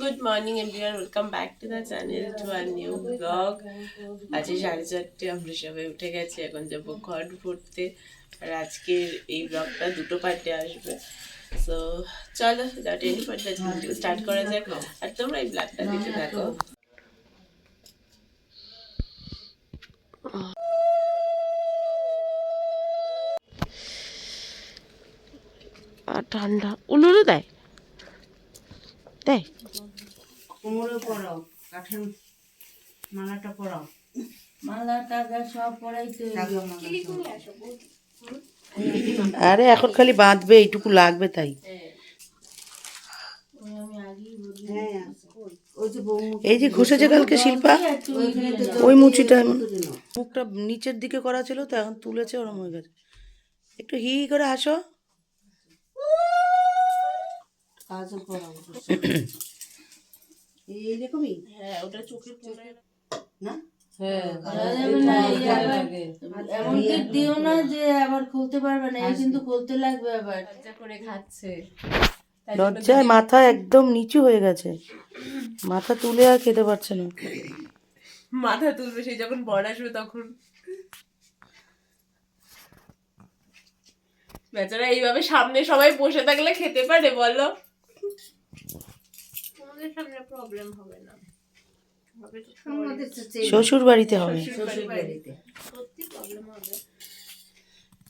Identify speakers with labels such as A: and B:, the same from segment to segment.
A: Good morning everyone welcome back to the channel to our new blog আজকে সাড়ে চারটে, আমরা সবাই উঠে গেছি, এখন যাব ঘট ভরতে আর আজকের এই ব্লগটা দুটো পার্টে আসবে। সো চলো যাও টেনি পার্টে আজকে স্টার্ট করা যাক। আর তোমরা এই ব্লগটা দেখে থাকো। ঠান্ডা উলুলু দেয়। দেয়।
B: কোমরে পরাও কাঠের মালাটা পরাও মালা টাকা সব। পরাইতে
C: আরে এখন খালি বাঁধবে এইটুকু লাগবে তাই। এই যে ঘষেছে কালকে শিল্পা ওই মুচিটা মুখটা নিচের দিকে করা ছিল তো এখন তুলেছে ওরম হয়ে গেছে। একটু হি হি করে হাসো।
B: এইরকমই
A: হ্যাঁ ওটা চোখের
B: না?
D: দিও না যে আবার খুলতে পারবে না এই কিন্তু খুলতে লাগবে আবার।
A: করে খাচ্ছে।
C: লজ্জায় মাথা একদম নিচু হয়ে গেছে। মাথা তুলে আর খেতে পারছে না।
A: মাথা তুলবে সেই যখন বড় আসবে তখন। বেচারা এইভাবে সামনে সবাই বসে থাকলে খেতে পারে বলো। আমাদের সামনে প্রবলেম হবে না। হবে তো সবারই।
C: শ্বশুর বাড়িতে হবে।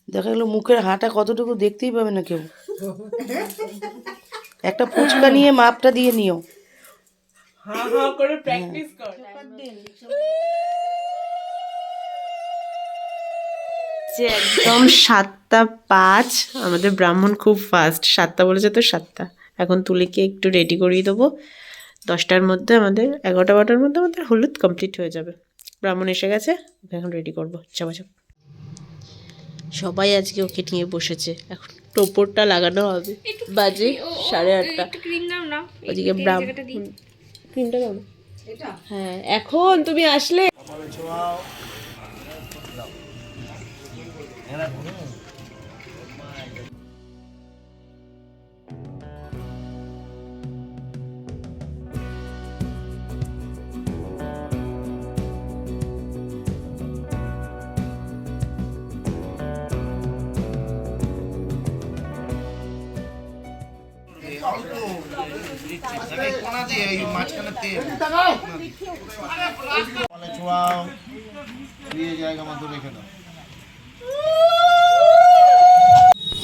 C: দেখা গেলো মুখের হাঁটা কতটুকু দেখতেই পাবে না কেউ। একটা ফুচকা নিয়ে মাপটা দিয়ে নিও।
A: হা হা করে প্র্যাকটিস কর। যে একদম সাতটা পাঁচ আমাদের ব্রাহ্মণ খুব ফাস্ট সাতটা বলেছে তো সাতটা। এখন তুলিকে একটু রেডি করিয়ে দেবো। দশটার মধ্যে আমাদের এগারোটা বারোটার মধ্যে আমাদের হলুদ কমপ্লিট হয়ে যাবে। ব্রাহ্মণ এসে গেছে ওকে এখন রেডি করব। যাব যাব। সবাই আজকে ওকে নিয়ে বসেছে। এখন টোপরটা লাগানো হবে। বাজে সাড়ে আটটা। ওদিকে ব্রাহ্মণ ক্রিমটা হ্যাঁ এখন তুমি আসলে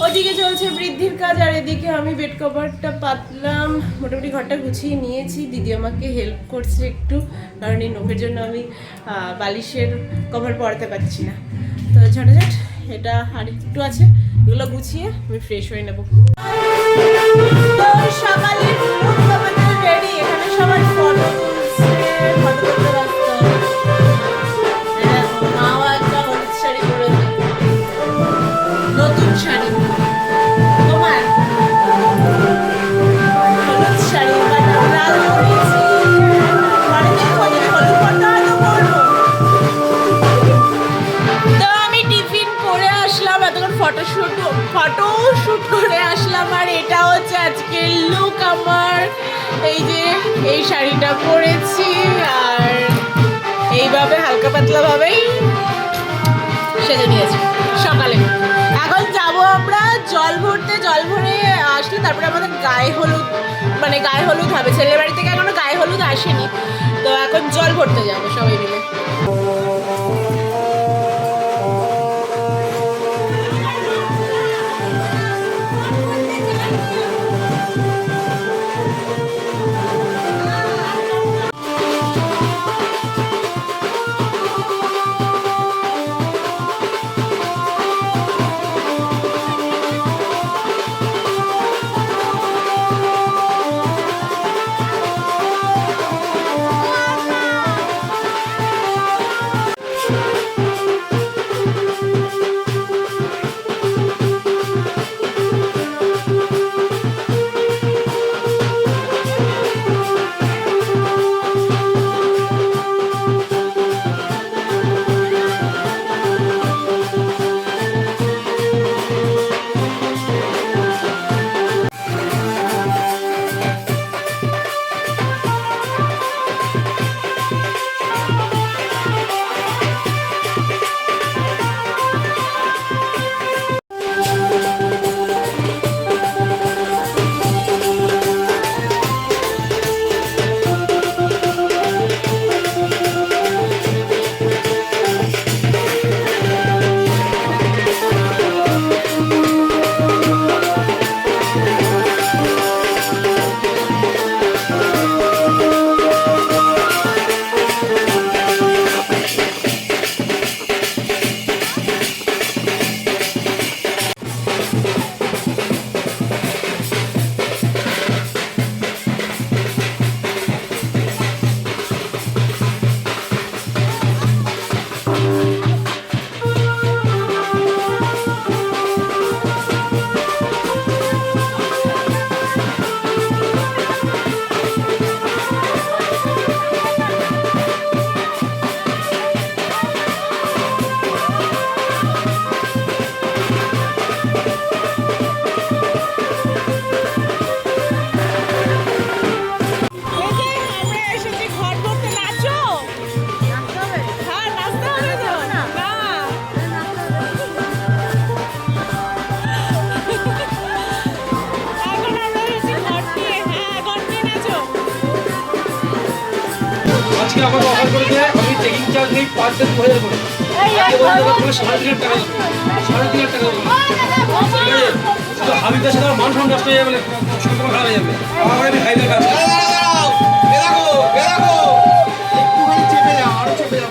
A: ওদিকে চলছে বৃদ্ধির কাজ, আর এদিকে আমি বেড কভারটা পাতলাম। মোটামুটি ঘরটা গুছিয়ে নিয়েছি। দিদি আমাকে হেল্প করছে একটু। কারণ এই নোখের জন্য আমি বালিশের কভার পরাতে পারছি না। তো ঝটাঝট, এটা আর একটু আছে। এগুলো গুছিয়ে আমি ফ্রেশ হয়ে নেব। সকালে রেডি এখানে সবার ফটো তুলছে ফটো তুলতে এই যে, এই শাড়িটা পরেছি আর এইভাবে হালকা পাতলা ভাবেই সেজে নিয়েছি সকালে। এখন যাব আমরা জল ভরতে, জল ভরে আসলে তারপরে আমাদের গায়ে হলুদ মানে গায়ে হলুদ হবে। ছেলের বাড়ি থেকে এখনও গায়ে হলুদ আসেনি। তো এখন জল ভরতে যাব সবাই মিলে।
E: আমাকে অফার করেছে আমি চেকিং চার্জ নেই ডে দু হাজার করে। সাড়ে তিন হাজার টাকা সাড়ে তিন হাজার টাকা শুধু হাবিবদার সাথে আমার মান সম্মান নষ্ট হয়ে যাবে না, সম্পর্ক খারাপ হয়ে যাবে। আমার আমি হাইদের কাছে
F: চেপে যাও আরও চেপে যাও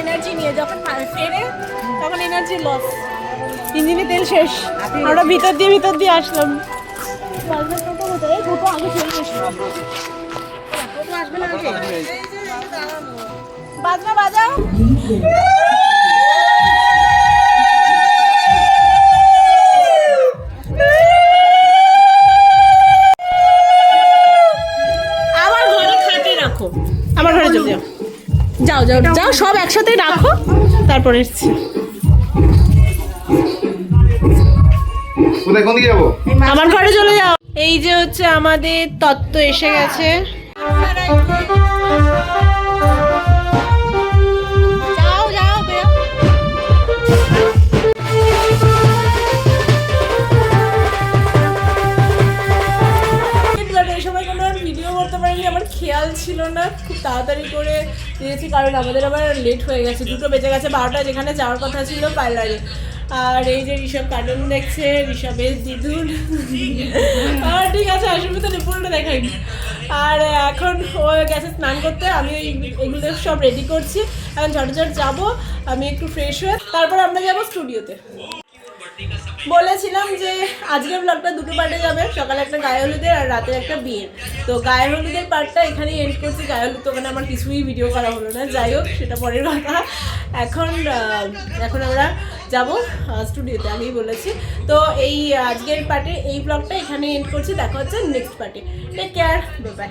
G: এনার্জি নিয়ে, যখন ফেরে তখন এনার্জি লস ইঞ্জিনে তেল শেষ। আমরা ভিতর দিয়ে ভিতর দিয়ে আসলাম। বাজনা বাজাও। যাও সব একসাথে রাখো। তারপরে এসছি।
F: কোথায় কোন দিকে যাব?
A: আমার ঘরে চলে যাও। এই যে হচ্ছে আমাদের তত্ত্ব এসে গেছে। আমার খেয়াল ছিল না। খুব তাড়াতাড়ি করে দিয়েছি কারণ আমাদের আবার লেট হয়ে গেছে, দুটো বেজে গেছে বারোটা যেখানে যাওয়ার কথা ছিল পার্লারে আর এই যে ঋষভ কার্টুন দেখছে, ঋষভের দিদুন আর ঠিক আছে আসলে তো রিপোর্টটা দেখাইনি আর এখন ও গেছে স্নান করতে, আমি এগুলো সব রেডি করছি। এখন ঝটঝট যাব, আমি একটু ফ্রেশ হয়ে, তারপর আমরা যাব স্টুডিওতে বলেছিলাম যে আজকের ব্লগটা দুটো পার্টে যাবে, সকালে একটা গায়ে হলুদের আর রাতে একটা বিয়ের। তো গায়ে হলুদের পার্টটা এখানেই এন্ড করছি, গায়ে হলুদ তো ওখানে আমার কিছুই ভিডিও করা হলো না, যাই হোক, সেটা পরের কথা। এখন এখন আমরা যাব স্টুডিওতে আগেই বলেছি। তো এই আজকের পার্টে এই ব্লগটা এখানে এন্ড করছি, দেখা হচ্ছে নেক্সট পার্টে টেক কেয়ার বাই